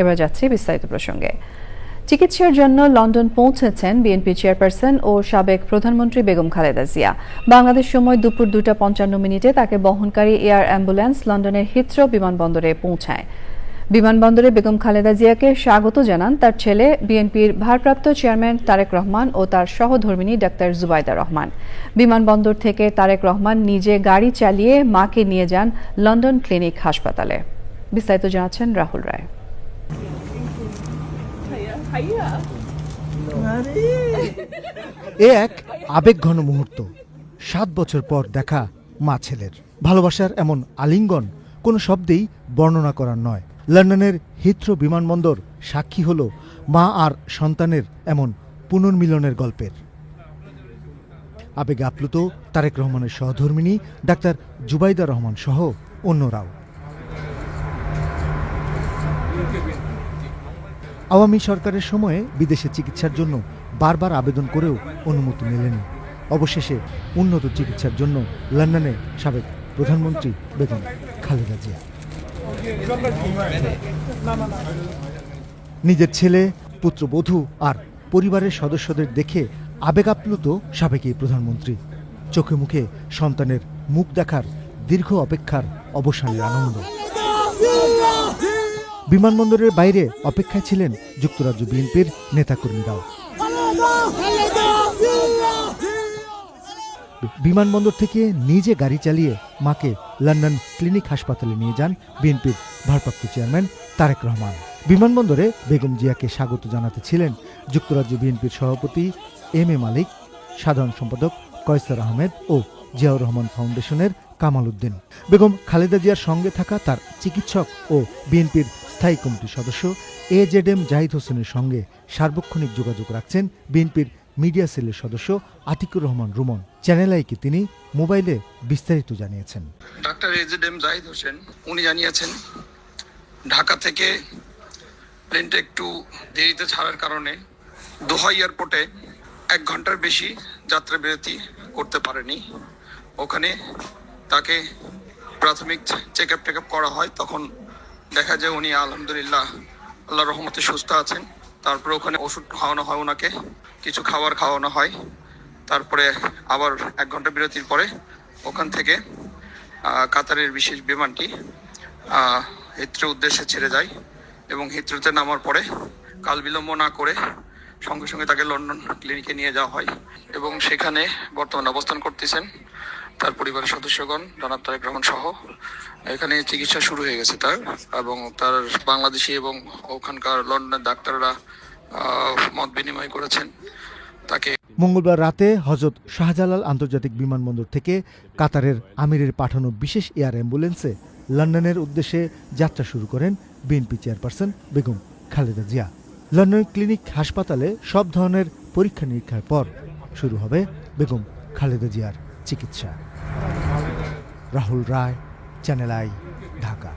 এবার যাচ্ছি বিস্তারিত প্রসঙ্গে। চিকিৎসার জন্য লন্ডন পৌঁছেছেন বিএনপি চেয়ারপারসন ও সাবেক প্রধানমন্ত্রী বেগম খালেদা জিয়া। বাংলাদেশ সময় দুপুর দুটা পঞ্চান্ন মিনিটে তাকে বহনকারী এয়ার অ্যাম্বুলেন্স লন্ডনের হিথ্রো বিমানবন্দরে পৌঁছায়। বিমানবন্দরে বেগম খালেদা জিয়াকে স্বাগত জানান তার ছেলে, বিএনপির ভারপ্রাপ্ত চেয়ারম্যান তারেক রহমান ও তার সহধর্মিনী ডাক্তার জুবাইদা রহমান। বিমানবন্দর থেকে তারেক রহমান নিজে গাড়ি চালিয়ে মাকে নিয়ে যান লন্ডন ক্লিনিক হাসপাতালে। বিস্তারিত জানাচ্ছেন রাহুল রায়। এ এক আবেগঘন মুহূর্ত। সাত বছর পর দেখা মা ছেলের। ভালোবাসার এমন আলিঙ্গন কোনো শব্দেই বর্ণনা করার নয়। লন্ডনের হিথ্রো বিমানবন্দর সাক্ষী হল মা আর সন্তানের এমন পুনর্মিলনের গল্পের। আবেগে আপ্লুত তারেক রহমানের সহধর্মিণী ডাক্তার জুবাইদা রহমান সহ অন্যরাও। আওয়ামী সরকারের সময়ে বিদেশে চিকিৎসার জন্য বারবার আবেদন করেও অনুমতি মেলেনি। অবশেষে উন্নত চিকিৎসার জন্য লন্ডনে সাবেক প্রধানমন্ত্রী বেগম খালেদা জিয়া। নিজের ছেলে, পুত্রবধূ আর পরিবারের সদস্যদের দেখে আবেগ আপ্লুত সাবেক এই প্রধানমন্ত্রী। চোখে মুখে সন্তানের মুখ দেখার দীর্ঘ অপেক্ষার অবসানের আনন্দ। বিমানবন্দরের বাইরে অপেক্ষায় ছিলেন যুক্তরাজ্য বিএনপির নেতাকর্মীরাও। বিমানবন্দর থেকে নিজে গাড়ি চালিয়ে মাকে লন্ডন ক্লিনিক হাসপাতালে নিয়ে যান বিএনপির ভারপ্রাপ্ত চেয়ারম্যান তারেক রহমান। বিমানবন্দরে বেগম জিয়াকে স্বাগত জানাতে ছিলেন যুক্তরাজ্য বিএনপির সভাপতি এম এ মালিক, সাধারণ সম্পাদক কয়সার আহমেদ ও জিয়াউর রহমান ফাউন্ডেশনের কামাল উদ্দিন। বেগম খালেদা জিয়ার সঙ্গে থাকা তার চিকিৎসক ও বিএনপির স্থায়ী কমিটির সদস্য এ জেড এম জাহিদ হোসেনের সঙ্গে সার্বক্ষণিক যোগাযোগ রাখছেন বিএনপির মিডিয়া সেলের সদস্য আতিকুর রহমান রুমন। চ্যানেল আইকে তিনি মোবাইলে বিস্তারিত জানিয়েছেন। ডাক্তার এজেড এম জাহিদ হোসেন, উনি জানিয়েছেন, ঢাকা থেকে প্লেনটা একটু দেরিতে ছাড়ার কারণে দোহা এয়ারপোর্টে এক ঘণ্টার বেশি যাত্রা বিরতি করতে পারেনি। ওখানে তাকে প্রাথমিক চেক আপ টেক আপ করা হয়, তখন দেখা যায় উনি, আলহামদুলিল্লাহ আল্লাহ রহমতে সুস্থ আছেন। তারপরে ওখানে ওষুধ খাওয়ানো হয় ওনাকে, কিছু খাবার খাওয়ানো হয়। তারপরে আবার এক ঘণ্টা বিরতির পরে ওখান থেকে কাতারের বিশেষ বিমানটি হিথ্রো উদ্দেশ্যে ছেড়ে যায় এবং হিথ্রোতে নামার পরে কাল বিলম্ব না করে সঙ্গে সঙ্গে তাকে লন্ডন ক্লিনিকে নিয়ে যাওয়া হয় এবং সেখানে বর্তমানে অবস্থান করতেছেন। তার পরিবারের সদস্যগণ, জনাব তারেক রহমান সহ। এখানে চিকিৎসা শুরু হয়ে গেছে তার, এবং তার বাংলাদেশি এবং ওখানকার লন্ডনের ডাক্তাররা মত বিনিময় করেছেন। তাকে মঙ্গলবার রাতে হজরত শাহজালাল আন্তর্জাতিক বিমানবন্দর থেকে কাতারের আমিরের পাঠানো বিশেষ এয়ার অ্যাম্বুলেন্সে লন্ডনের উদ্দেশ্যে যাত্রা শুরু করেন BNP chairperson Begum Khaleda Zia. London Clinic হাসপাতালে সব ধরনের পরীক্ষা নিরীক্ষার পর শুরু হবে বেগম খালেদা জিয়ার চিকিৎসা। Rahul Roy channel I Dhaka